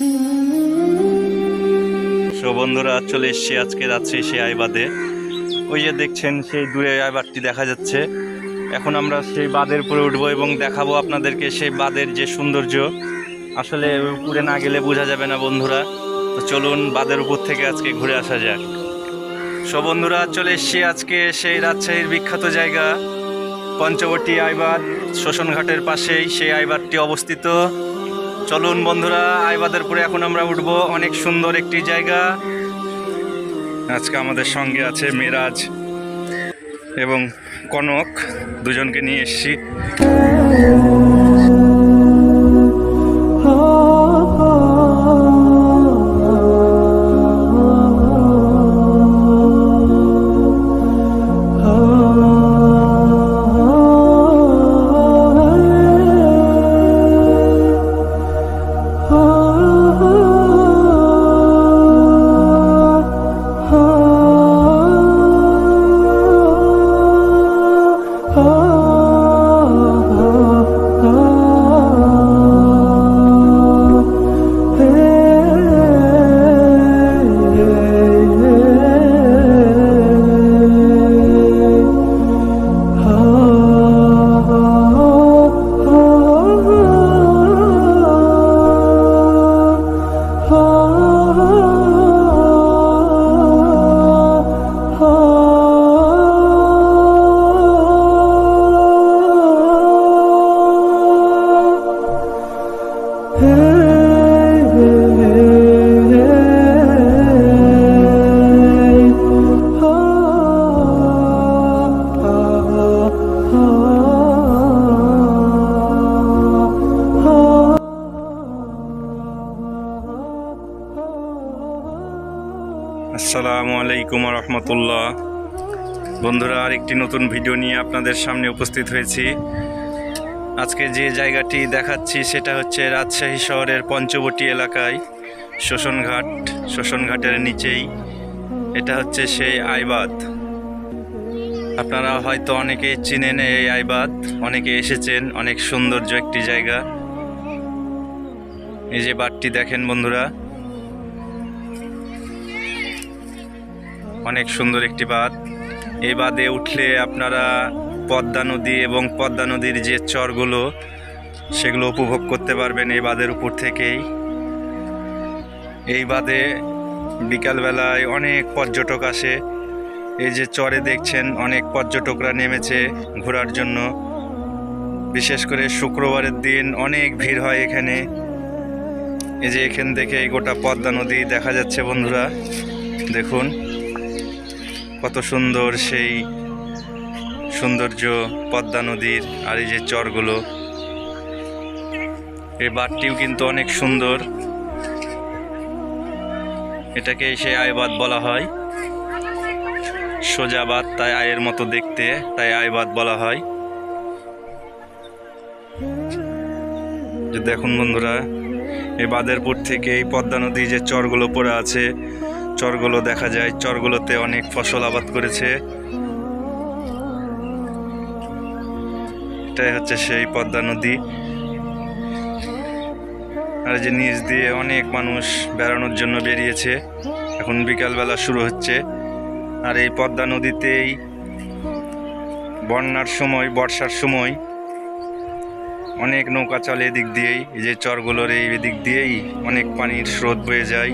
So বন্ধুরা, চলে এসছি আজকে রাত্রে সেই আইবাদে। ওই যে দেখছেন, সেই দূরে আইবাদটি দেখা যাচ্ছে। এখন আমরা সেই বাঁধের উপরে উঠবো এবং দেখাবো আপনাদেরকে সেই বাঁধের যে সৌন্দর্য। আসলে উপরে না গেলে বোঝা যাবে না বন্ধুরা। তো চলুন বাঁধের উপর থেকে আজকে ঘুরে আসা যাক। সো বন্ধুরা, চলে এসছি আজকে সেই রাজশাহীর বিখ্যাত জায়গা, পঞ্চবটী আইবাদ শ্মশানঘাটের পাশেই সেই আইবাদটি অবস্থিত। চলুন বন্ধুরা আইবাদের পরে এখন আমরা উঠব। অনেক সুন্দর একটি জায়গা। আজকে আমাদের সঙ্গে আছে মিরাজ এবং কনক। দুজনকে নিয়ে এসেছি। আসসালামু আলাইকুম রহমতুল্লাহ। বন্ধুরা, আরেকটি নতুন ভিডিও নিয়ে আপনাদের সামনে উপস্থিত হয়েছি। আজকে যে জায়গাটি দেখাচ্ছি, সেটা হচ্ছে রাজশাহী শহরের পঞ্চবটি এলাকায়, শোষণঘাট, শোষণঘাটের নিচেই। এটা হচ্ছে সেই আইবাদ। আপনারা হয়তো অনেকেই চিনেন এই আইবাদ, অনেকে এসেছেন, অনেক সৌন্দর্য একটি জায়গা। এই যে বাদটি দেখেন বন্ধুরা অনেক সুন্দর একটি বাঁধ। এই বাঁধে উঠলে আপনারা পদ্মা নদী এবং পদ্মা নদীর যে চরগুলো, সেগুলো উপভোগ করতে পারবেন এই বাঁধের উপর থেকেই। এই বাঁধে বিকালবেলায় অনেক পর্যটক আসে। এই যে চরে দেখছেন, অনেক পর্যটকরা নেমেছে ঘোরার জন্য। বিশেষ করে শুক্রবারের দিন অনেক ভিড় হয় এখানে। এই যে এখান থেকে গোটা পদ্মা নদী দেখা যাচ্ছে বন্ধুরা, দেখুন। কত সুন্দর সেই সৌন্দর্য পদ্মা নদীর আর এই যে চরগুলো। এই বাঁধটিও কিন্তু অনেক সুন্দর। এটাকে সেই আয়বাদ বলা হয়। সোজা বাদ তাই আয়ের মতো দেখতে, তাই আয়বাদ বলা হয়। দেখুন বন্ধুরা, এই বাঁধেরপুর থেকে এই পদ্মা নদী যে চরগুলো পড়ে আছে চরগুলো দেখা যায়। চরগুলোতে অনেক ফসল আবাদ করেছে। এটাই হচ্ছে সেই পদ্মা নদী। আর যে নিচ দিয়ে অনেক মানুষ বেড়ানোর জন্য বেরিয়েছে। এখন বিকালবেলা শুরু হচ্ছে। আর এই পদ্মা নদীতেই বন্যার সময়, বর্ষার সময় অনেক নৌকা চলে এদিক দিয়েই। এই যে চরগুলোর এই দিক দিয়েই অনেক পানির স্রোত বয়ে যায়।